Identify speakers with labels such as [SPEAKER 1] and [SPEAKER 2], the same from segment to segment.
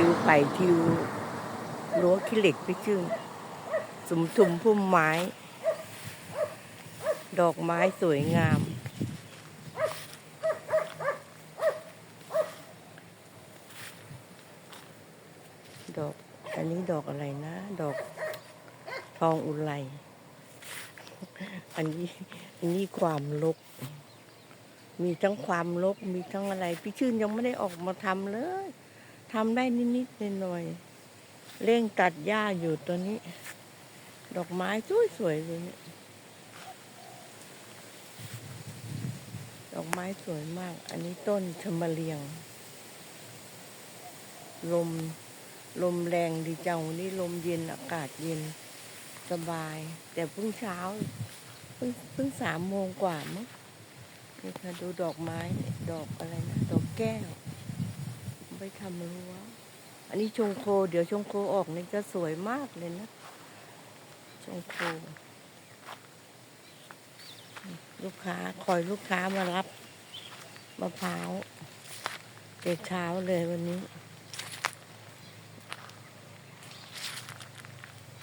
[SPEAKER 1] ิวไต่ทิวรั้วขี้เหล็กไปชื่นสุมทุมพุ่มไม้ ดอกไม้สวยงาม ดอก อันนี้ดอกอะไรนะ ดอกทองอุไรอันนี้อันนี้ความลก มีทั้งความลก มีทั้งอะไร พี่ชื่นยังไม่ได้ออกมาทำเลย ทำได้นิดๆหน่อยๆเร่งตัดหญ้าอยู่ตัวนี้ ดอกไม้สวยๆเลยเนี่ยดอกไม้สวยมาก อันนี้ต้นชมะเลียง ลม ลมแรงดีจังวันนี้ลมเย็นอากาศเย็นสบาย แต่เพิ่งเช้า เพิ่งเพิ่งสามโมงกว่ามั้งนี่ค่ะดูดอกไม้ ดอกอะไรนะ ดอกแก้ว ไปทำรั้วอันนี้ชงโค เดี๋ยวชงโคออกนี่จะสวยมากเลยนะ ชงโค ลูกค้าคอยลูกค้ามารับมะพร้าวแต่เช้าเลยวันนี้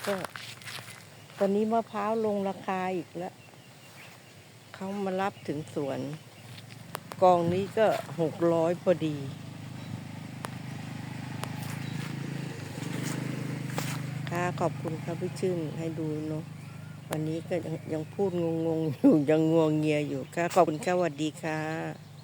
[SPEAKER 1] ก็ตอนนี้มะพร้าวลงราคาอีกแล้ว เขามารับถึงสวน กองนี้ก็หกร้อยพอดี ค่ะ ขอบคุณครับพี่ชื่นให้ดูเนาะวันนี้ก็ยังยังพูดงงๆอยู่ยังงวงเงียอยู่ค่ะ ขอบคุณค่ะสวัสดีค่ะ